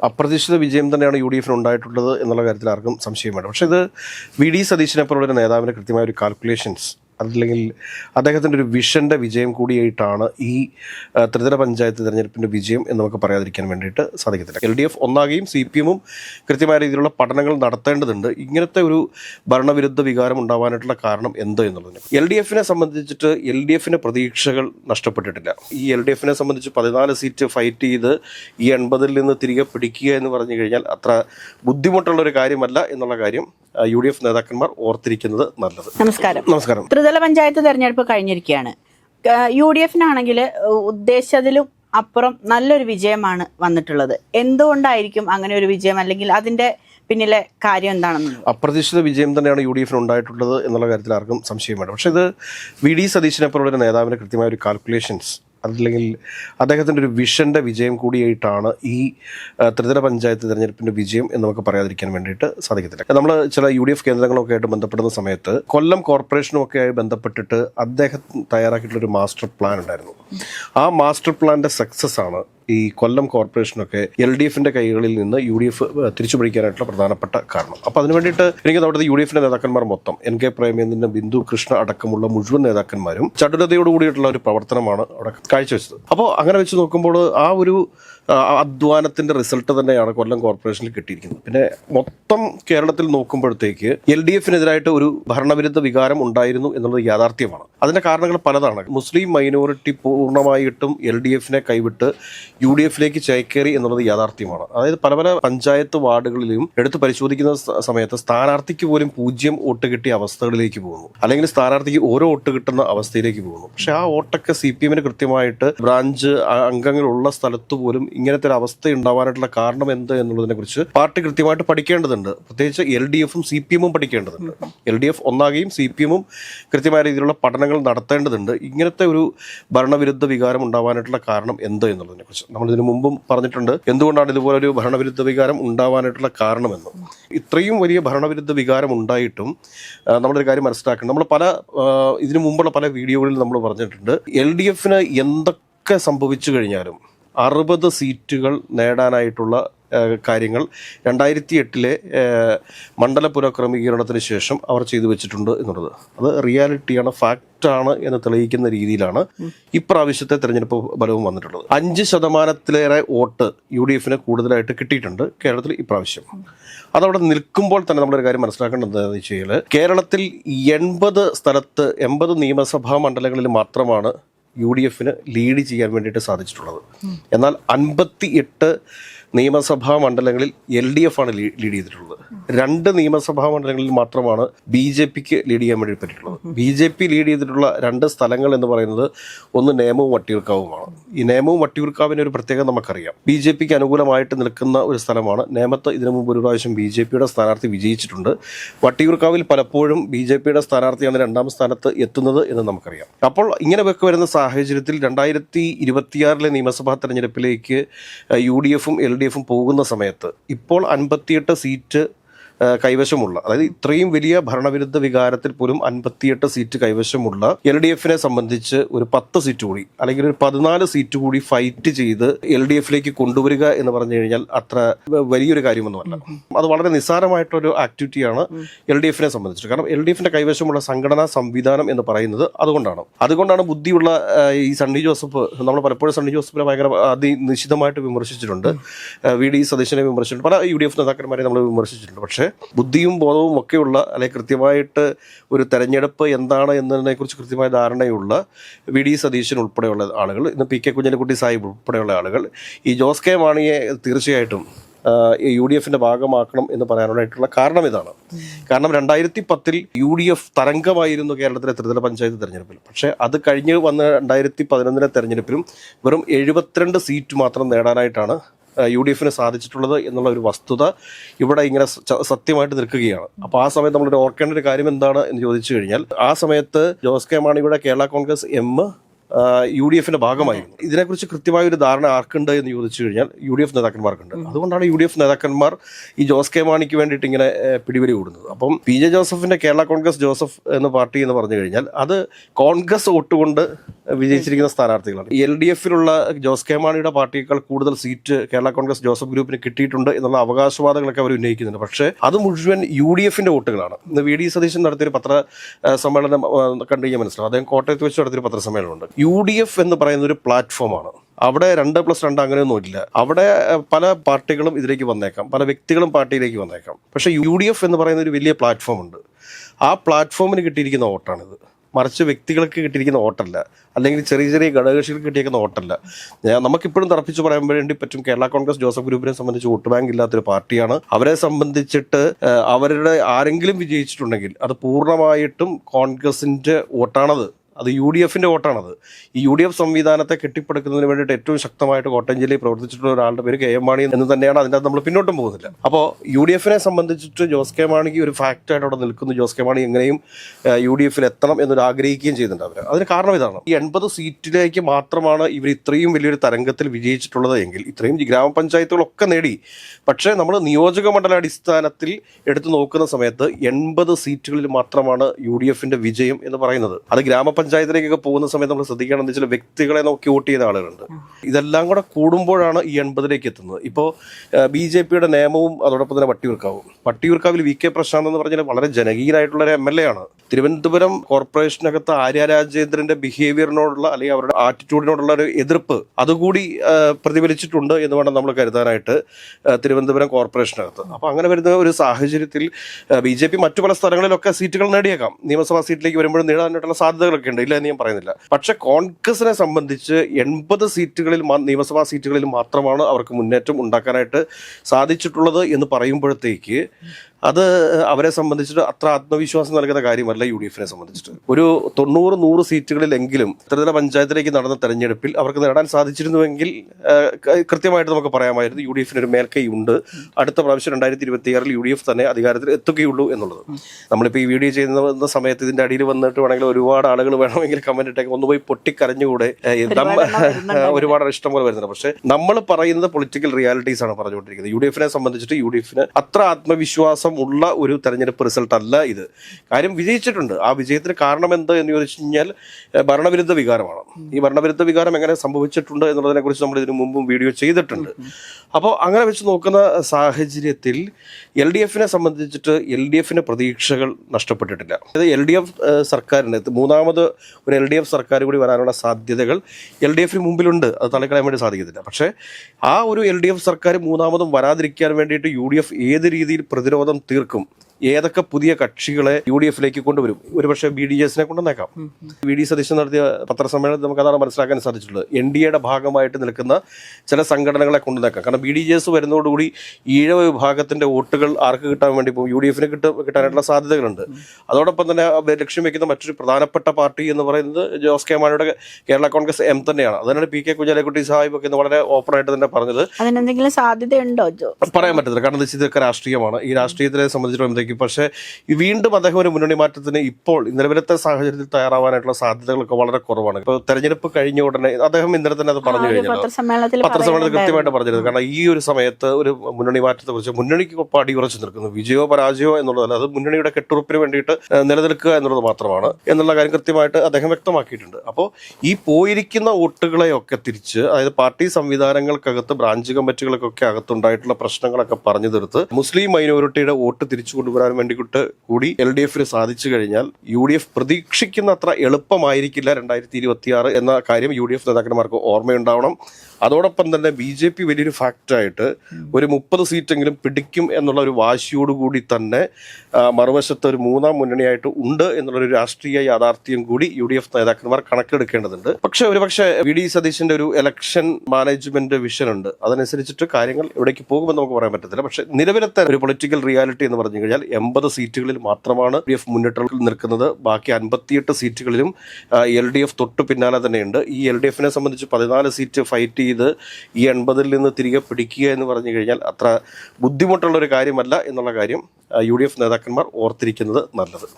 അപ്രതീക്ഷിത വിജയം തന്നെയാണ് യു ഡി എഫിന് ഉണ്ടായിട്ടുള്ളത് എന്നുള്ള കാര്യത്തിൽ ആർക്കും സംശയം വേണ്ട പക്ഷേ ഇത് വി ഡി സതീശനെ പോലുള്ള നേതാവിന്റെ കൃത്യമായ ഒരു കാൽക്കുലേഷൻസ് അതല്ലെങ്കിൽ അദ്ദേഹത്തിന്റെ ഒരു വിഷന്റെ വിജയം കൂടിയായിട്ടാണ് ഈ ത്രിതല പഞ്ചായത്ത് തിരഞ്ഞെടുപ്പിന്റെ വിജയം എന്ന് നമുക്ക് പറയാതിരിക്കാൻ വേണ്ടിയിട്ട് സാധിക്കത്തില്ല. എൽ ഡി എഫ് ഒന്നാകുകയും സി പി എമ്മും കൃത്യമായ രീതിയിലുള്ള പഠനങ്ങൾ നടത്തേണ്ടതുണ്ട്. ഇങ്ങനത്തെ ഒരു ഭരണവിരുദ്ധ വികാരം ഉണ്ടാവാനായിട്ടുള്ള കാരണം എന്തോ എന്നുള്ളതിന് എൽ ഡി എഫിനെ സംബന്ധിച്ചിട്ട് എൽ ഡി എഫിന് പ്രതീക്ഷകൾ നഷ്ടപ്പെട്ടിട്ടില്ല. ഈ എൽ ഡി എഫിനെ സംബന്ധിച്ച് പതിനാല് സീറ്റ് ഫൈറ്റ് ചെയ്ത് ഈ എൺപതിൽ നിന്ന് തിരികെ പിടിക്കുക എന്ന് പറഞ്ഞു കഴിഞ്ഞാൽ അത്ര ബുദ്ധിമുട്ടുള്ള ഒരു കാര്യമല്ല എന്നുള്ള കാര്യം യു ഡി എഫ് നേതാക്കന്മാർ ഓർത്തിരിക്കുന്നത് നല്ലത്. നമസ്കാരം. നമസ്കാരം. ത്രിതല പഞ്ചായത്ത് തെരഞ്ഞെടുപ്പ് കഴിഞ്ഞിരിക്കുകയാണ്. യു ഡി എഫിനാണെങ്കിൽ ഉദ്ദേശത്തിലും അപ്പുറം നല്ലൊരു വിജയമാണ് വന്നിട്ടുള്ളത്. എന്തുകൊണ്ടായിരിക്കും അങ്ങനെ ഒരു വിജയം? അല്ലെങ്കിൽ അതിന്റെ പിന്നിലെ കാര്യം എന്താണെന്ന് അപ്രതീക്ഷിത വിജയം തന്നെയാണ് യു ഡി എഫിന് ഉണ്ടായിട്ടുള്ളത് എന്നുള്ള കാര്യത്തിൽ ആർക്കും സംശയം വേണ്ട പക്ഷേ ഇത് വി ഡി സതീശനെ പോലുള്ള നേതാവിന്റെ കൃത്യമായ ഒരു കാൽക്കുലേഷൻസ് അതല്ലെങ്കിൽ അദ്ദേഹത്തിന്റെ ഒരു വിഷന്റെ വിജയം കൂടിയായിട്ടാണ് ഈ ത്രിതല പഞ്ചായത്ത് തിരഞ്ഞെടുപ്പിന്റെ വിജയം എന്ന് നമുക്ക് പറയാതിരിക്കാൻ വേണ്ടിയിട്ട് സാധിക്കത്തില്ല. നമ്മൾ ചില യു ഡി എഫ് കേന്ദ്രങ്ങളൊക്കെ ആയിട്ട് ബന്ധപ്പെടുന്ന സമയത്ത് കൊല്ലം കോർപ്പറേഷനും ഒക്കെ ആയി ബന്ധപ്പെട്ടിട്ട് അദ്ദേഹം തയ്യാറാക്കിയിട്ടുള്ള ഒരു മാസ്റ്റർ പ്ലാൻ ഉണ്ടായിരുന്നു. ആ മാസ്റ്റർ പ്ലാന്റെ സക്സസ് ആണ് ഈ കൊല്ലം കോർപ്പറേഷനൊക്കെ എൽ ഡി എഫിന്റെ കൈകളിൽ നിന്ന് യു ഡി എഫ് തിരിച്ചു പിടിക്കാനായിട്ടുള്ള പ്രധാനപ്പെട്ട കാരണം. അപ്പോൾ അതിന് വേണ്ടിയിട്ട് എനിക്ക് അവിടുത്തെ യു ഡി എഫിന്റെ നേതാക്കന്മാർ മൊത്തം എൻ കെ പ്രേമേന്ദ്രന്റെ ബിന്ദു കൃഷ്ണ അടക്കമുള്ള മുഴുവൻ നേതാക്കന്മാരും ചടുലതയോടുകൂടിയിട്ടുള്ള ഒരു പ്രവർത്തനമാണ് അവിടെ കാഴ്ചവെച്ചത്. അപ്പോൾ അങ്ങനെ വെച്ച് നോക്കുമ്പോൾ ആ ഒരു അധ്വാനത്തിന്റെ റിസൾട്ട് തന്നെയാണ് കൊല്ലം കോർപ്പറേഷനിൽ കിട്ടിയിരിക്കുന്നത്. പിന്നെ മൊത്തം കേരളത്തിൽ നോക്കുമ്പോഴത്തേക്ക് എൽ ഡി എഫിനെതിരായിട്ട് ഒരു ഭരണവിരുദ്ധ വികാരം ഉണ്ടായിരുന്നു എന്നുള്ളത് യാഥാർത്ഥ്യമാണ്. അതിന്റെ കാരണങ്ങൾ പലതാണ്. മുസ്ലിം മൈനോറിറ്റി പൂർണമായിട്ടും എൽ ഡി എഫിനെ കൈവിട്ട് യു ഡി എഫിലേക്ക് ചേക്കേറി എന്നുള്ളത് യാഥാർത്ഥ്യമാണ്. അതായത് പല പല പഞ്ചായത്ത് വാർഡുകളിലും എടുത്ത് പരിശോധിക്കുന്ന സമയത്ത് സ്ഥാനാർത്ഥിക്ക് പോലും പൂജ്യം വോട്ട് കിട്ടിയ അവസ്ഥകളിലേക്ക് പോകുന്നു. അല്ലെങ്കിൽ സ്ഥാനാർത്ഥിക്ക് ഓരോ വോട്ട് കിട്ടുന്ന അവസ്ഥയിലേക്ക് പോകുന്നു. പക്ഷെ ആ വോട്ടൊക്കെ സി പി എമ്മിന് കൃത്യമായിട്ട് ബ്രാഞ്ച് അംഗങ്ങളുള്ള സ്ഥലത്ത് പോലും ഇങ്ങനത്തെ ഒരു അവസ്ഥ ഉണ്ടാവാനായിട്ടുള്ള കാരണം എന്ത് എന്നുള്ളതിനെ കുറിച്ച് പാർട്ടി കൃത്യമായിട്ട് പഠിക്കേണ്ടതുണ്ട്. പ്രത്യേകിച്ച് എൽ ഡി എഫും സി പി എമ്മും പഠിക്കേണ്ടതുണ്ട്. എൽ ഡി എഫ് ഒന്നാകെയും സി പി എമ്മും കൃത്യമായ രീതിയിലുള്ള പഠനങ്ങൾ നടത്തേണ്ടതുണ്ട്. ഇങ്ങനത്തെ ഒരു ഭരണവിരുദ്ധ വികാരം ഉണ്ടാവാനായിട്ടുള്ള കാരണം എന്ത് എന്നുള്ളതിനെ കുറിച്ച്. നമ്മൾ ഇതിനു മുമ്പും പറഞ്ഞിട്ടുണ്ട് എന്തുകൊണ്ടാണ് ഇതുപോലെ ഒരു ഭരണവിരുദ്ധ വികാരം ഉണ്ടാവാനായിട്ടുള്ള കാരണമെന്ന് ഇത്രയും വലിയ ഭരണവിരുദ്ധ വികാരം ഉണ്ടായിട്ടും നമ്മളൊരു കാര്യം മനസ്സിലാക്കണം. നമ്മൾ പല ഇതിനു മുമ്പുള്ള പല വീഡിയോകളിൽ നമ്മൾ പറഞ്ഞിട്ടുണ്ട് എൽ ഡി എഫിന് എന്തൊക്കെ സംഭവിച്ചു കഴിഞ്ഞാലും അറുപത് സീറ്റുകൾ നേടാനായിട്ടുള്ള കാര്യങ്ങൾ രണ്ടായിരത്തി എട്ടിലെ മണ്ഡല പുനഃക്രമീകരണത്തിന് ശേഷം അവർ ചെയ്തു വെച്ചിട്ടുണ്ട് എന്നുള്ളത്. അത് റിയാലിറ്റിയാണ് ഫാക്റ്റാണ് എന്ന് തെളിയിക്കുന്ന രീതിയിലാണ് ഇപ്രാവശ്യത്തെ തെരഞ്ഞെടുപ്പ് ഫലവും വന്നിട്ടുള്ളത്. അഞ്ച് ശതമാനത്തിലേറെ വോട്ട് യു ഡി എഫിന് കൂടുതലായിട്ട് കിട്ടിയിട്ടുണ്ട് കേരളത്തിൽ ഇപ്രാവശ്യം. അതവിടെ നിൽക്കുമ്പോൾ തന്നെ നമ്മളൊരു കാര്യം മനസ്സിലാക്കേണ്ടത് എന്താണെന്ന് വെച്ച് കഴിഞ്ഞാൽ കേരളത്തിൽ എൺപത് സ്ഥലത്ത് എൺപത് നിയമസഭാ മണ്ഡലങ്ങളിൽ മാത്രമാണ് യു ഡി എഫിന് ലീഡ് ചെയ്യാൻ വേണ്ടിയിട്ട് സാധിച്ചിട്ടുള്ളത്. എന്നാൽ അൻപത്തി എട്ട് നിയമസഭാ മണ്ഡലങ്ങളിൽ എൽ ഡി എഫ് ആണ് ലീഡ് ചെയ്തിട്ടുള്ളത്. രണ്ട് നിയമസഭാ മണ്ഡലങ്ങളിൽ മാത്രമാണ് ബി ജെ പിക്ക് ലീഡ് ചെയ്യാൻ വേണ്ടി പറ്റിയിട്ടുള്ളത്. ബി ജെ പി ലീഡ് ചെയ്തിട്ടുള്ള രണ്ട് സ്ഥലങ്ങൾ എന്ന് പറയുന്നത് ഒന്ന് നേമവും വട്ടിയൂർക്കാവുമാണ്. ഈ നേമവും വട്ടിയൂർക്കാവിന്റെ ഒരു പ്രത്യേകത നമുക്കറിയാം. ബി ജെ പിക്ക് അനുകൂലമായിട്ട് നിൽക്കുന്ന ഒരു സ്ഥലമാണ്. നേമത്ത് ഇതിനു മുമ്പ് ഒരു പ്രാവശ്യം ബി ജെ പിയുടെ സ്ഥാനാർത്ഥി വിജയിച്ചിട്ടുണ്ട്. വട്ടിയൂർക്കാവിൽ പലപ്പോഴും ബി ജെ പിയുടെ സ്ഥാനാർത്ഥിയാണ് രണ്ടാം സ്ഥാനത്ത് എത്തുന്നത് എന്ന് നമുക്കറിയാം. അപ്പോൾ ഇങ്ങനെ വരുന്ന സാഹചര്യത്തിൽ രണ്ടായിരത്തി ഇരുപത്തിയാറിലെ നിയമസഭാ തെരഞ്ഞെടുപ്പിലേക്ക് യു ഡി എഫും എൽ ഡി എഫും പോകുന്ന സമയത്ത് ഇപ്പോൾ അൻപത്തിയെട്ട് സീറ്റ് കൈവശമുള്ള അതായത് ഇത്രയും വലിയ ഭരണവിരുദ്ധ വികാരത്തിൽ പോലും അൻപത്തിയെട്ട് സീറ്റ് കൈവശമുള്ള എൽ ഡി എഫിനെ സംബന്ധിച്ച് ഒരു പത്ത് സീറ്റ് കൂടി അല്ലെങ്കിൽ ഒരു പതിനാല് സീറ്റ് കൂടി ഫൈറ്റ് ചെയ്ത് എൽ ഡി എഫിലേക്ക് കൊണ്ടുവരിക എന്ന് പറഞ്ഞു കഴിഞ്ഞാൽ അത്ര വലിയൊരു കാര്യമൊന്നുമല്ല. അത് വളരെ നിസ്സാരമായിട്ടൊരു ആക്ടിവിറ്റിയാണ് എൽ ഡി എഫിനെ സംബന്ധിച്ച് കാരണം എൽ ഡി എഫിന്റെ കൈവശമുള്ള സംഘടനാ സംവിധാനം എന്ന് പറയുന്നത് അതുകൊണ്ടാണ്. അതുകൊണ്ടാണ് ബുദ്ധിയുള്ള ഈ സണ്ണി ജോസഫ് നമ്മൾ പലപ്പോഴും സണ്ണി ജോസഫിനെ ഭയങ്കര അതിനിശ്ചിതമായിട്ട് വിമർശിച്ചിട്ടുണ്ട്. വി ഡി സതീശനെ വിമർശിച്ചിട്ടുണ്ട്. പല യു ഡി എഫ് നേതാക്കന്മാരെ നമ്മൾ വിമർശിച്ചിട്ടുണ്ട്. പക്ഷേ ബുദ്ധിയും ബോധവും ഒക്കെയുള്ള അല്ലെങ്കിൽ കൃത്യമായിട്ട് ഒരു തെരഞ്ഞെടുപ്പ് എന്താണ് എന്നതിനെക്കുറിച്ച് കൃത്യമായ ധാരണയുള്ള വി ഡി സതീശൻ ഉൾപ്പെടെയുള്ള ആളുകൾ ഇന്ന് പി കെ കുഞ്ഞലക്കുട്ടി സാഹിബ് ഉൾപ്പെടെയുള്ള ആളുകൾ ഈ ജോസ് കെ മാണിയെ തീർച്ചയായിട്ടും യു ഡി എഫിന്റെ ഭാഗമാക്കണം എന്ന് പറയാനായിട്ടുള്ള കാരണം ഇതാണ്. കാരണം രണ്ടായിരത്തി പത്തിൽ യു ഡി എഫ് തരംഗമായിരുന്നു കേരളത്തിലെ ത്രിതല പഞ്ചായത്ത് തെരഞ്ഞെടുപ്പിൽ. പക്ഷേ അത് കഴിഞ്ഞ് വന്ന രണ്ടായിരത്തി പതിനൊന്നിലെ തെരഞ്ഞെടുപ്പിലും വെറും എഴുപത്തിരണ്ട് സീറ്റ് മാത്രം നേടാനായിട്ടാണ് യു ഡി എഫിന് സാധിച്ചിട്ടുള്ളത് എന്നുള്ള ഒരു വസ്തുത ഇവിടെ ഇങ്ങനെ സത്യമായിട്ട് നിൽക്കുകയാണ്. അപ്പോൾ ആ സമയത്ത് നമ്മളൊരു ഓർക്കേണ്ട ഒരു കാര്യം എന്താണ് എന്ന് ചോദിച്ചു കഴിഞ്ഞാൽ ആ സമയത്ത് ജോസ് കെ മാണിയുടെ Kerala Congress M U D എഫിന്റെ ഭാഗമായിരുന്നു ഇതിനെക്കുറിച്ച് കൃത്യമായ ഒരു ധാരണ ആർക്കുണ്ട് എന്ന് ചോദിച്ചു കഴിഞ്ഞാൽ യു ഡി എഫ് നേതാക്കന്മാർക്കുണ്ട് അതുകൊണ്ടാണ് യു ഡി എഫ് നേതാക്കന്മാർ ഈ ജോസ് കെ മാണിക്ക് വേണ്ടിയിട്ട് ഇങ്ങനെ പിടിവലി കൂടുന്നത്. അപ്പം പി ജെ ജോസഫിന്റെ കേരള കോൺഗ്രസ് ജോസഫ് എന്ന പാർട്ടി എന്ന് പറഞ്ഞു കഴിഞ്ഞാൽ അത് കോൺഗ്രസ് വോട്ടുകൊണ്ട് വിജയിച്ചിരിക്കുന്ന സ്ഥാനാർത്ഥികളാണ്. എൽ ഡി എഫിലുള്ള ജോസ് കെ മാണിയുടെ പാർട്ടിയേക്കാൾ കൂടുതൽ സീറ്റ് കേരള കോൺഗ്രസ് ജോസഫ് ഗ്രൂപ്പിന് കിട്ടിയിട്ടുണ്ട് എന്നുള്ള അവകാശവാദങ്ങളൊക്കെ അവർ ഉന്നയിക്കുന്നുണ്ട്. പക്ഷേ അത് മുഴുവൻ യു ഡി എഫിന്റെ വോട്ടുകളാണ്. ഇന്ന് വി ഡി സതീശൻ നടത്തിയൊരു പത്ര സമ്മേളനം കണ്ടു കഴിഞ്ഞാൽ മനസ്സിലാവും. അദ്ദേഹം കോട്ടയത്ത് വെച്ച് നടത്തിയൊരു പത്രസമ്മേളനമുണ്ട്. യു ഡി എഫ് എന്ന് പറയുന്ന ഒരു പ്ലാറ്റ്ഫോമാണ്. അവിടെ രണ്ട് പ്ലസ് രണ്ട് അങ്ങനെയൊന്നും ഇല്ല. അവിടെ പല പാർട്ടികളും ഇതിലേക്ക് വന്നേക്കാം. പല വ്യക്തികളും പാർട്ടിയിലേക്ക് വന്നേക്കാം. പക്ഷേ യു ഡി എഫ് എന്ന് പറയുന്ന ഒരു വലിയ പ്ലാറ്റ്ഫോം ഉണ്ട് ആ പ്ലാറ്റ്ഫോമിന് കിട്ടിയിരിക്കുന്ന വോട്ടാണിത്. മറിച്ച് വ്യക്തികൾക്ക് കിട്ടിയിരിക്കുന്ന വോട്ടല്ല. അല്ലെങ്കിൽ ചെറിയ ചെറിയ ഘടകകക്ഷികൾക്ക് കിട്ടിയിരിക്കുന്ന വോട്ടല്ല. നമുക്കിപ്പോഴും തറപ്പിച്ച് പറയാൻ വേണ്ടി പറ്റും കേരള കോൺഗ്രസ് ജോസഫ് ഗ്രൂപ്പിനെ സംബന്ധിച്ച് വോട്ട് ബാങ്ക് ഇല്ലാത്തൊരു പാർട്ടിയാണ്. അവരെ സംബന്ധിച്ചിട്ട് അവരുടെ ആരെങ്കിലും വിജയിച്ചിട്ടുണ്ടെങ്കിൽ അത് പൂർണമായിട്ടും കോൺഗ്രസിന്റെ വോട്ടാണത്. അത് യു ഡി എഫിന്റെ വോട്ടാണത്. ഈ യു ഡി എഫ് സംവിധാനത്തെ കെട്ടിപ്പടുക്കുന്നതിന് വേണ്ടിയിട്ട് ഏറ്റവും ശക്തമായിട്ട് കോട്ടയം ജില്ലയിൽ പ്രവർത്തിച്ചിട്ടുള്ള ഒരാളുടെ പേര് കെ എം മാണി എന്ന് തന്നെയാണ് അതിന്റെ നമ്മൾ പിന്നോട്ടും പോകുന്നില്ല. അപ്പോൾ യു ഡി എഫിനെ സംബന്ധിച്ചിട്ട് ജോസ് കെ മാണിക്ക് ഒരു ഫാക്റ്റായിട്ട് അവിടെ നിൽക്കുന്നു. ജോസ് കെ മാണി എങ്ങനെയും യു ഡി എഫിൽ എത്തണം എന്നൊരു ആഗ്രഹിക്കുകയും ചെയ്യുന്നുണ്ട് അവർ അതിന് കാരണം ഇതാണ്. ഈ എൺപത് സീറ്റിലേക്ക് മാത്രമാണ് ഇവർ ഇത്രയും വലിയൊരു തരംഗത്തിൽ വിജയിച്ചിട്ടുള്ളത് എങ്കിൽ ഇത്രയും ഗ്രാമപഞ്ചായത്തുകളൊക്കെ നേടി. പക്ഷേ നമ്മൾ നിയോജക മണ്ഡലാടിസ്ഥാനത്തിൽ എടുത്തു നോക്കുന്ന സമയത്ത് എൺപത് സീറ്റുകളിൽ മാത്രമാണ് യു ഡി എഫിന്റെ വിജയം എന്ന് പറയുന്നത്. അത് ഗ്രാമപഞ്ചായത്തിലേക്കൊക്കെ പോകുന്ന സമയത്ത് നമ്മൾ ശ്രദ്ധിക്കുകയാണെന്ന് വെച്ചാൽ വ്യക്തികളെ നോക്കി വോട്ട് ചെയ്യുന്ന ആളുകളുണ്ട്. ഇതെല്ലാം കൂടെ കൂടുമ്പോഴാണ് ഈ എൺപതിലേക്ക് എത്തുന്നത്. ഇപ്പോൾ ബി ജെ പിയുടെ നിയമവും അതോടൊപ്പം തന്നെ വട്ടിയൂർക്കാവും. വട്ടിയൂർക്കാവിൽ വി കെ പ്രശാന്ത് എന്ന് പറഞ്ഞാൽ വളരെ ജനകീയനായിട്ടുള്ള ഒരു എം എൽ എ ആണ് തിരുവനന്തപുരം കോർപ്പറേഷനകത്ത് ആര്യ രാജേന്ദ്രന്റെ ബിഹേവിയറിനോടുള്ള അല്ലെങ്കിൽ അവരുടെ ആറ്റിറ്റ്യൂഡിനോടുള്ള ഒരു എതിർപ്പ് അതുകൂടി പ്രതിഫലിച്ചിട്ടുണ്ട് എന്ന് വേണം നമ്മൾ കരുതാനായിട്ട് തിരുവനന്തപുരം കോർപ്പറേഷനകത്ത്. അപ്പോൾ അങ്ങനെ വരുന്ന ഒരു സാഹചര്യത്തിൽ ബി ജെ പി മറ്റു പല സ്ഥലങ്ങളിലൊക്കെ സീറ്റുകൾ നേടിയേക്കാം. നിയമസഭാ സീറ്റിലേക്ക് വരുമ്പോഴും നേടാനായിട്ടുള്ള സാധ്യതകളൊക്കെ ഉണ്ട്. ഇല്ല എന്ന് ഞാൻ പറയുന്നില്ല. പക്ഷെ കോൺഗ്രസിനെ സംബന്ധിച്ച് എൺപത് സീറ്റുകളിൽ നിയമസഭാ സീറ്റുകളിൽ മാത്രമാണ് അവർക്ക് മുന്നേറ്റം ഉണ്ടാക്കാനായിട്ട് സാധിച്ചിട്ടുള്ളത് എന്ന് പറയുമ്പോഴത്തേക്ക് അത് അവരെ സംബന്ധിച്ചിട്ട് അത്ര ആത്മവിശ്വാസം നൽകുന്ന കാര്യമല്ല യു ഡി എഫിനെ സംബന്ധിച്ചിട്ട്. ഒരു തൊണ്ണൂറ് നൂറ് സീറ്റുകളിലെങ്കിലും ഇത്തരത്തിലെ പഞ്ചായത്തിലേക്ക് നടന്ന തെരഞ്ഞെടുപ്പിൽ അവർക്ക് നേടാൻ സാധിച്ചിരുന്നുവെങ്കിൽ കൃത്യമായിട്ട് നമുക്ക് പറയാമായിരുന്നു യു ഡി എഫിന് ഒരു മേൽക്കൈ ഉണ്ട് അടുത്ത പ്രാവശ്യം രണ്ടായിരത്തി ഇരുപത്തിയാറിൽ യു ഡി എഫ് തന്നെ അധികാരത്തിൽ എത്തുകയുള്ളൂ എന്നുള്ളത്. നമ്മളിപ്പോൾ ഈ വീഡിയോ ചെയ്യുന്ന സമയത്ത് ഇതിന്റെ അടിയിൽ വന്നിട്ട് വേണമെങ്കിൽ ഒരുപാട് ആളുകൾ വേണമെങ്കിൽ കമന്റ് ഇട്ടേക്ക്. ഒന്ന് പോയി പൊട്ടിക്കരഞ്ഞുകൂടെ. ഒരുപാട് ഇഷ്ടം പോലെ വരുന്നുണ്ട്. പക്ഷേ നമ്മൾ പറയുന്നത് പൊളിറ്റിക്കൽ റിയാലിറ്റീസ് ആണ് പറഞ്ഞുകൊണ്ടിരിക്കുന്നത്. യു ഡി എഫിനെ സംബന്ധിച്ചിട്ട് യു ഡി എഫിന് അത്ര ആത്മവിശ്വാസം ഉള്ള ഒരു തെരഞ്ഞെടുപ്പ് റിസൾട്ട് അല്ല ഇത്. കാര്യം വിജയിച്ചിട്ടുണ്ട്. ആ വിജയത്തിന് കാരണം എന്ത് എന്ന് ചോദിച്ചു കഴിഞ്ഞാൽ ഭരണവിരുദ്ധ വികാരമാണ്. ഈ ഭരണവിരുദ്ധ വികാരം എങ്ങനെ സംഭവിച്ചിട്ടുണ്ട് എന്നുള്ളതിനെ കുറിച്ച് നമ്മൾ ഇതിനു മുമ്പും വീഡിയോ ചെയ്തിട്ടുണ്ട്. അപ്പോൾ അങ്ങനെ വെച്ച് നോക്കുന്ന സാഹചര്യത്തിൽ എൽ ഡി എഫിനെ സംബന്ധിച്ചിട്ട് എൽ ഡി എഫിന് പ്രതീക്ഷകൾ നഷ്ടപ്പെട്ടിട്ടില്ല. അത് എൽ ഡി എഫ് സർക്കാരിന് മൂന്നാമത് ഒരു എൽ ഡി എഫ് സർക്കാർ കൂടി വരാനുള്ള സാധ്യതകൾ എൽ ഡി എഫിന് മുമ്പിലുണ്ട്. അത് തള്ളിക്കളയാൻ വേണ്ടി സാധിക്കത്തില്ല. പക്ഷേ ആ ഒരു എൽ ഡി എഫ് സർക്കാർ മൂന്നാമതും വരാതിരിക്കാൻ വേണ്ടിയിട്ട് യു ഡി എഫ് ഏത് രീതിയിൽ പ്രതിരോധം തീർക്കും. ഏതൊക്കെ പുതിയ കക്ഷികളെ യു ഡി എഫിലേക്ക് കൊണ്ടുവരും? ഒരുപക്ഷെ ബി ഡി എസിനെ കൊണ്ടുവന്നേക്കാം. വി ഡി സതീശൻ നടത്തിയ പത്രസമ്മേളനത്തിൽ നമുക്ക് അതാണ് മനസ്സിലാക്കാൻ സാധിച്ചിട്ടുള്ളത്. എൻ ഡി എയുടെ ഭാഗമായിട്ട് നിൽക്കുന്ന ചില സംഘടനകളെ കൊണ്ടുവന്നേക്കാം. കാരണം ബി ഡി ജെ എസ് വരുന്നതോടുകൂടി ഈഴവ വിഭാഗത്തിന്റെ വോട്ടുകൾ ആർക്ക് കിട്ടാൻ വേണ്ടി പോകും? യു ഡി എഫിന് കിട്ട കിട്ടാനായിട്ടുള്ള സാധ്യതകളുണ്ട്. അതോടൊപ്പം തന്നെ ലക്ഷ്യം വെക്കുന്ന മറ്റൊരു പ്രധാനപ്പെട്ട പാർട്ടി എന്ന് പറയുന്നത് ജോസ് കെ മാണിയുടെ കേരള കോൺഗ്രസ് എം തന്നെയാണ്. അതിനാണ് പി കെ കുഞ്ഞാലിക്കുട്ടി സാഹിബ് ഒക്കെ വളരെ വളരെ ഓപ്പണായിട്ട് തന്നെ പറഞ്ഞത്. അതിനെന്തെങ്കിലും സാധ്യതയുണ്ടോ പറയാൻ പറ്റത്തില്ല. കാരണം ഇതൊക്കെ രാഷ്ട്രീയമാണ്. ഈ രാഷ്ട്രീയത്തിനെ സംബന്ധിച്ചിടത്തോളം പക്ഷേ ഈ വീണ്ടും അദ്ദേഹം ഒരു മുന്നണി മാറ്റത്തിന് ഇപ്പോൾ നിലവിലത്തെ സാഹചര്യത്തിൽ തയ്യാറാവാനായിട്ടുള്ള സാധ്യതകളൊക്കെ വളരെ കുറവാണ്. ഇപ്പോൾ തെരഞ്ഞെടുപ്പ് കഴിഞ്ഞ ഉടനെ അദ്ദേഹം ഇന്നലെ തന്നെ അത് പറഞ്ഞു കഴിഞ്ഞു കഴിഞ്ഞല്ലോ. പത്രസമ്മേളനത്തിൽ കൃത്യമായിട്ട് പറഞ്ഞിരുന്നു. കാരണം ഈ ഒരു സമയത്ത് ഒരു മുന്നണി മാറ്റത്തെ കുറിച്ച് മുന്നണിക്ക് പാടി ഉറച്ചു നിൽക്കുന്നു. വിജയോ പരാജയോ എന്നുള്ളതല്ല അത് മുന്നണിയുടെ കെട്ടുറപ്പിന് വേണ്ടിയിട്ട് നിലനിൽക്കുക എന്നുള്ളത് മാത്രമാണ് എന്നുള്ള കാര്യം കൃത്യമായിട്ട് അദ്ദേഹം വ്യക്തമാക്കിയിട്ടുണ്ട്. അപ്പോൾ ഈ പോയിരിക്കുന്ന വോട്ടുകളെയൊക്കെ തിരിച്ച് അതായത് പാർട്ടി സംവിധാനങ്ങൾക്കകത്ത് ബ്രാഞ്ച് കമ്മിറ്റികൾക്കൊക്കെ അകത്തുണ്ടായിട്ടുള്ള പ്രശ്നങ്ങളൊക്കെ പറഞ്ഞു തീർത്ത് മുസ്ലിം മൈനോറിറ്റിയുടെ വോട്ട് തിരിച്ചു കൊണ്ടുവരാൻ വേണ്ടിയിട്ട് കൂടി എൽ ഡി എഫിന് സാധിച്ചു കഴിഞ്ഞാൽ യു ഡി എഫ് പ്രതീക്ഷിക്കുന്ന അത്ര എളുപ്പമായിരിക്കില്ല രണ്ടായിരത്തി ഇരുപത്തിയാറ് എന്ന കാര്യം യു ഡി എഫ് നേതാക്കന്മാർക്ക് ഓർമ്മയുണ്ടാവണം. അതോടൊപ്പം തന്നെ ബി ജെ പി വലിയൊരു ഫാക്ടറായിട്ട് ഒരു മുപ്പത് സീറ്റെങ്കിലും പിടിക്കും എന്നുള്ള ഒരു വാശിയോടുകൂടി തന്നെ മറുവശത്ത് ഒരു മൂന്നാം മുന്നണിയായിട്ട് ഉണ്ട് എന്നുള്ളൊരു രാഷ്ട്രീയ യാഥാർത്ഥ്യം കൂടി യു ഡി എഫ് നേതാക്കന്മാർ കണക്കെടുക്കേണ്ടതുണ്ട് പക്ഷെ ഒരുപക്ഷെ വി ഡി സതീശന്റെ ഒരു ഇലക്ഷൻ മാനേജ്മെന്റ് വിഷൻ ഉണ്ട്. അതനുസരിച്ചിട്ട് കാര്യങ്ങൾ എവിടേക്ക് പോകുമെന്ന് നമുക്ക് പറയാൻ പറ്റത്തില്ല. പക്ഷെ നിലവിലത്തെ ഒരു പൊളിറ്റിക്കൽ റിയാലിറ്റി എന്ന് പറഞ്ഞു കഴിഞ്ഞാൽ എൺപത് സീറ്റുകളിൽ മാത്രമാണ് ഡി എഫ് മുന്നിട്ടിൽ നിൽക്കുന്നത്. ബാക്കി അൻപത്തിയെട്ട് സീറ്റുകളിലും എൽ ഡി എഫ് തൊട്ട് പിന്നാലെ തന്നെയുണ്ട്. ഈ എൽ ഡി എഫിനെ സംബന്ധിച്ച് പതിനാല് സീറ്റ് ഫൈറ്റ് ചെയ്ത് ഈ എൺപതിൽ നിന്ന് തിരികെ പിടിക്കുക എന്ന് പറഞ്ഞു കഴിഞ്ഞാൽ അത്ര ബുദ്ധിമുട്ടുള്ള ഒരു കാര്യമല്ല എന്നുള്ള കാര്യം യു ഡി എഫ് നേതാക്കന്മാർ ഓർത്തിരിക്കുന്നത് നല്ലത്.